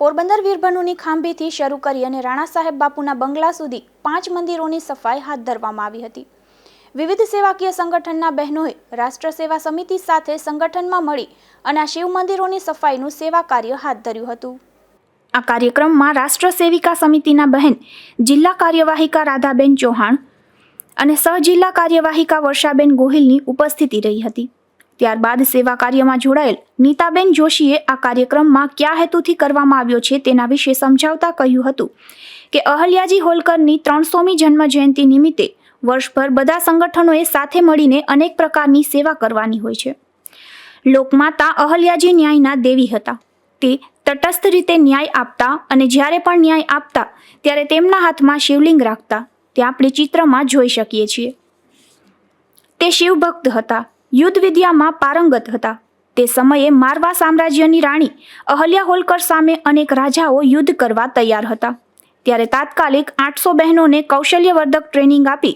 પોરબંદર વીરભનુની ખાંભીથી શરૂ કરી અને રાણા સાહેબ બાપુના બંગલા સુધી પાંચ મંદિરોની સફાઈ હાથ ધરવામાં આવી હતી. વિવિધ સેવાકીય સંગઠનના બહેનોએ રાષ્ટ્ર સેવા સમિતિ સાથે સંગઠનમાં મળી અને આ શિવ મંદિરોની સફાઈનું સેવા કાર્ય હાથ ધર્યું હતું. આ કાર્યક્રમમાં રાષ્ટ્ર સેવિકા સમિતિના બહેન જિલ્લા કાર્યવાહિકા રાધાબેન ચૌહાણ અને સહજિલ્લા કાર્યવાહિકા વર્ષાબેન ગોહિલની ઉપસ્થિતિ રહી હતી. ત્યારબાદ સેવા કાર્યમાં જોડાયેલ નીતાબેન જોશીએ આ કાર્યક્રમમાં કયા હેતુથી કરવામાં આવ્યો છે તેના વિશે સમજાવતા કહ્યું હતું કે અહલ્યાજી હોલકરની ત્રણસોમી જન્મ જયંતિ નિમિત્તે વર્ષભર બધા સંગઠનોએ સાથે મળીને અનેક પ્રકારની સેવા કરવાની હોય છે. લોકમાતા અહલ્યાજી ન્યાયના દેવી હતા. તે તટસ્થ રીતે ન્યાય આપતા અને જ્યારે પણ ન્યાય આપતા ત્યારે તેમના હાથમાં શિવલિંગ રાખતા તે આપણે ચિત્રમાં જોઈ શકીએ છીએ. તે શિવભક્ત હતા. યુદ્ધ વિદ્યામાં પારંગત હતા. તે સમયે મારવા સામ્રાજ્યની રાણી અહલ્યા હોલકર સામે અનેક રાજાઓ યુદ્ધ કરવા તૈયાર હતા. ત્યારે તાત્કાલિક આઠસો બહેનોને કૌશલ્યવર્ધક ટ્રેનિંગ આપી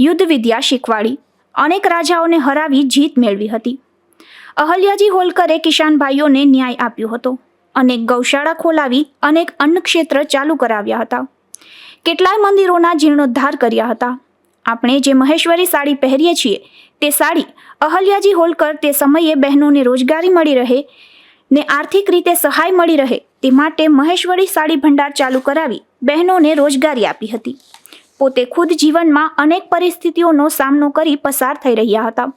યુદ્ધ વિદ્યા શીખવાડી. અનેક રાજાઓને હરાવી જીત મેળવી હતી. અહલ્યાજી હોલકરે કિસાનભાઈઓને ન્યાય આપ્યો હતો અનેક ગૌશાળા ખોલાવી અનેક અન્ન ક્ષેત્ર ચાલુ કરાવ્યા હતા. કેટલાય મંદિરોના જીર્ણોદ્ધાર કર્યા હતા. આપણે જે મહેશ્વરી સાડી પહેરીએ છીએ તે સાડી અહલ્યાજી હોલકર તે સમયે બહેનોને રોજગારી મળી રહે ને આર્થિક રીતે સહાય મળી રહે તે માટે મહેશ્વરી સાડી ભંડાર ચાલુ કરાવી બહેનોને રોજગારી આપી હતી. પોતે ખુદ જીવનમાં અનેક પરિસ્થિતિઓનો સામનો કરી પસાર થઈ રહ્યા હતા.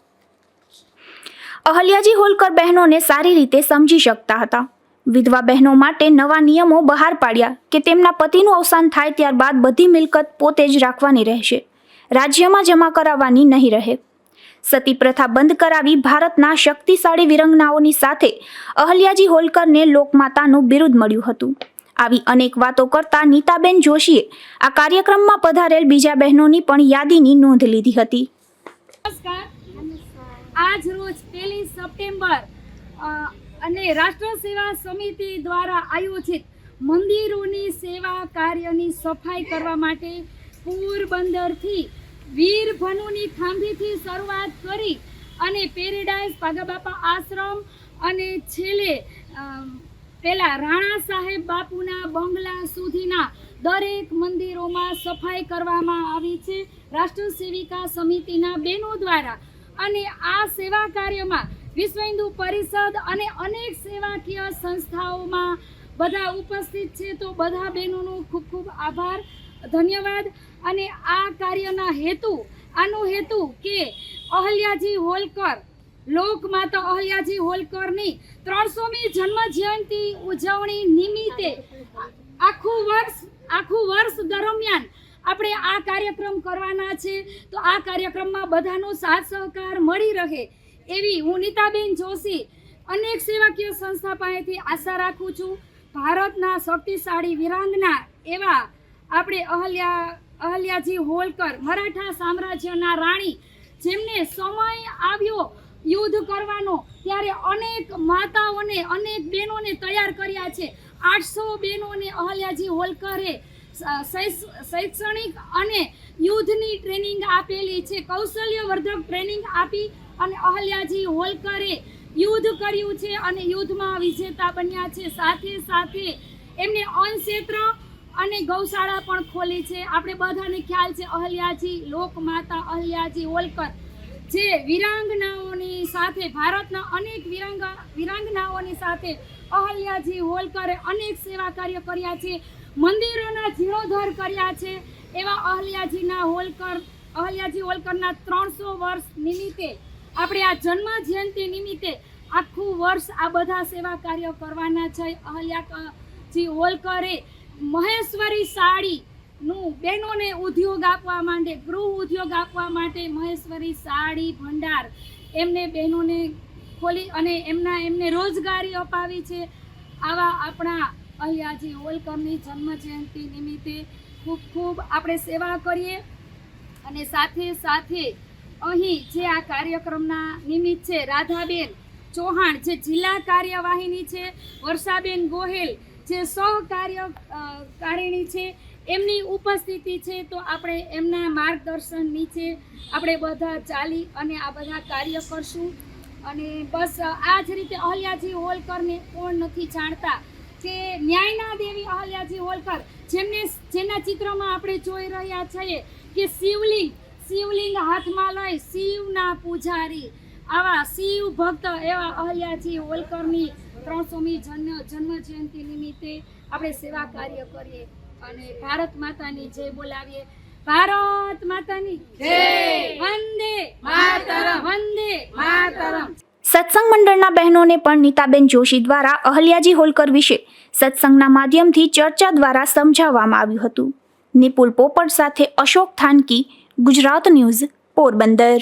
અહલ્યાજી હોલકર બહેનોને સારી રીતે સમજી શકતા હતા. વિધવા બહેનો માટે નવા નિયમો બહાર પાડ્યા કે તેમના પતિનું અવસાન થાય ત્યારબાદ બધી મિલકત પોતે જ રાખવાની રહેશે. રાજ્યમાં જમા કરાવવાની નહીં રહે. સતી પ્રથા બંધ કરાવી ભારતના શક્તિશાળી વિરંગનાઓની સાથે અહલ્યાજી હોલકરને લોકમાતાનું બિરુદ મળ્યું હતું. આવી અનેક વાતો કરતા નીતાબેન જોશીએ આ કાર્યક્રમમાં પધારેલ બીજા બહેનોની પણ યાદીની નોંધ લીધી હતી. આજ રોજ પહેલી સપ્ટેમ્બર અને રાષ્ટ્ર સેવા સમિતિ દ્વારા આયોજિત મંદિરોની સેવા કાર્યની સફાઈ કરવા માટે પોરબંદરથી વીર ભનુની ખાંભીથી શરૂઆત કરી અને પેરેડાઇઝ પાગાબાપા આશ્રમ અને છેલ્લે પેલા રાણા સાહેબ બાપુના બંગલા સુધીના દરેક મંદિરોમાં સફાઈ કરવામાં આવી છે. રાષ્ટ્ર સેવિકા સમિતિના બહેનો દ્વારા અને આ સેવા કાર્યમાં વિશ્વ હિન્દુ પરિષદ અને અનેક સેવાકીય સંસ્થાઓમાં બધા ઉપસ્થિત છે. તો બધા બહેનોનો ખૂબ ખૂબ આભાર. ધન્યવાદ. અને આ કાર્યના હેતુ, આનો હેતુ કે અહલ્યાજી હોલકર, લોકમાતા અહલ્યાજી હોલકરની ત્રણસોમી જન્મ જયંતિ ઉજવણી નિમિત્તે આખું વર્ષ આખું વર્ષ દરમિયાન આપણે આ કાર્યક્રમ કરવાના છે. તો આ કાર્યક્રમમાં બધાનો સાથ સહકાર મળી રહે એવી હું નીતાબેન જોશી અનેક સેવાકીય સંસ્થા પાસેથી આશા રાખું છું. ભારતના શક્તિશાળી વિરાંગના એવા આપણે અહલ્યા, અહલ્યાજી હોલકર, મરાઠા સામ્રાજ્યના રાણી, જેમને સમય આવ્યો યુદ્ધ કરવાનો, ત્યારે અનેક માતાઓને, અનેક બહેનોને તૈયાર કર્યા છે. આઠસો બહેનોને અહલ્યાજી હોલકરે શૈક્ષણિક અને યુદ્ધની ટ્રેનિંગ આપેલી છે. કૌશલ્યવર્ધક ટ્રેનિંગ આપી અને અહલ્યાજી હોલકરે યુદ્ધ કર્યું છે અને યુદ્ધમાં વિજેતા બન્યા છે. સાથે સાથે એમને અન્ન ક્ષેત્ર અને ગૌશાળા પણ ખોલી છે. આપણે બધાને ખ્યાલ છે અહલ્યાજી, લોકમાતા અહલ્યાજી હોલકર જે વિરાંગનાઓની સાથે, ભારતના અનેક વિરાંગા, વિરાંગનાઓની સાથે અહલ્યાજી હોલકરે અનેક સેવા કાર્ય કર્યા છે. મંદિરોના જીર્ણોદ્ધાર કર્યા છે. એવા અહલ્યાજીના હોલકર અહલ્યાજી હોલકરના ત્રણસો વર્ષ નિમિત્તે, આપણે આ જન્મ જયંતિ નિમિત્તે આખું વર્ષ આ બધા સેવા કાર્ય કરવાના છે. અહલ્યાજી હોલકરે મહેશ્વરી સાડી નું બહેનોને ઉદ્યોગ આપવા માટે, ગૃહ ઉદ્યોગ આપવા માટે મહેશ્વરી સાડી ભંડાર એમને બહેનોને ખોલી અને એમના એમને રોજગારી અપાવી છે. આવા આપણા જે હોલકરની જન્મ જયંતિ નિમિત્તે ખૂબ ખૂબ આપણે સેવા કરીએ અને સાથે સાથે અહીં જે આ કાર્યક્રમના નિમિત્ત છે રાધાબેન ચૌહાણ જે જિલ્લા કાર્યવાહિની છે, વર્ષાબેન ગોહેલ જે સહકાર્ય કારિણી છે, એમની ઉપસ્થિતિ છે, તો આપણે એમના માર્ગદર્શન નીચે આપણે બધા ચાલી અને આ બધા કાર્ય કરશું. અને બસ આ જ રીતે અહલ્યાજી હોલકરને કોણ નથી જાણતા કે ન્યાયના દેવી અહલ્યાજી હોલકર, જેમને જેના ચિત્રમાં આપણે જોઈ રહ્યા છીએ કે શિવલિંગ શિવલિંગ હાથમાં લઈ શિવના પૂજારી આવા શિવ ભક્ત, એવા અહલ્યાજી, હોલકરની ત્રણસોમી જન્મ જન્મ જયંતિ નિમિત્તે આપણે સેવા કાર્ય કરીએ અને ભારત માતાની જય બોલાવીએ. ભારત માતાની જય! વંદે માતરમ! વંદે માતરમ! સત્સંગ મંડળના બહેનોને પણ નીતાબેન જોશી દ્વારા અહલ્યાજી હોલકર વિશે સત્સંગના માધ્યમથી ચર્ચા દ્વારા સમજાવવામાં આવ્યું હતું. નિપુલ પોપટ સાથે અશોક થાનકી, ગુજરાત ન્યૂઝ પોરબંદર.